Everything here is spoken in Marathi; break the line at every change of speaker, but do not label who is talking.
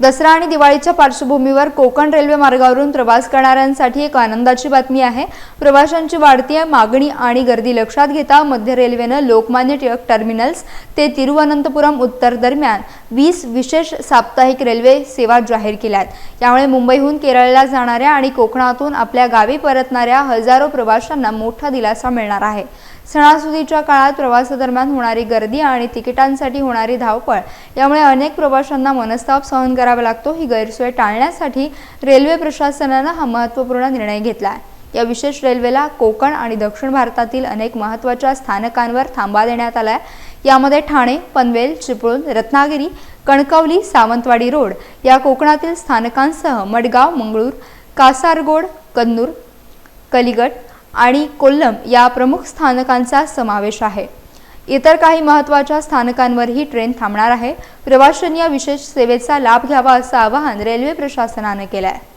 दसरा आणि दिवाळीच्या पार्श्वभूमीवर कोकण रेल्वे मार्गावरून प्रवास करणाऱ्यांसाठी एक आनंदाची बातमी आहे. प्रवाशांची वाढती मागणी आणि गर्दी लक्षात घेता मध्य रेल्वेनं लोकमान्य टिळक टर्मिनल्स ते तिरुवनंतपुरम उत्तर दरम्यान वीस विशेष साप्ताहिक रेल्वे सेवा जाहीर केल्या आहेत यामुळे मुंबईहून केरळला जाणाऱ्या आणि कोकणातून आपल्या गावी परतणाऱ्या हजारो प्रवाशांना मोठा दिलासा मिळणार आहे. सणासुदीच्या काळात प्रवासादरम्यान होणारी गर्दी आणि तिकिटांसाठी होणारी धावपळ यामुळे अनेक प्रवाशांना मनस्ताप सहन करावा लागतो. ही गैरसोय टाळण्यासाठी रेल्वे प्रशासनानं हा महत्त्वपूर्ण निर्णय घेतला आहे या विशेष रेल्वेला कोकण आणि दक्षिण भारतातील अनेक महत्त्वाच्या स्थानकांवर थांबा देण्यात आला आहे यामध्ये ठाणे पनवेल चिपळूण रत्नागिरी कणकवली सावंतवाडी रोड या कोकणातील स्थानकांसह मडगाव मंगळूर कासारगोड कन्नूर कलिगट आणि कोल्लम या प्रमुख स्थानकांचा समावेश आहे. इतर काही महत्त्वाच्या स्थानकांवर ही ट्रेन थांबणार आहे. प्रवाशांनी या विशेष सेवेचा लाभ घ्यावा असं आवाहन रेल्वे प्रशासनानं केलं आहे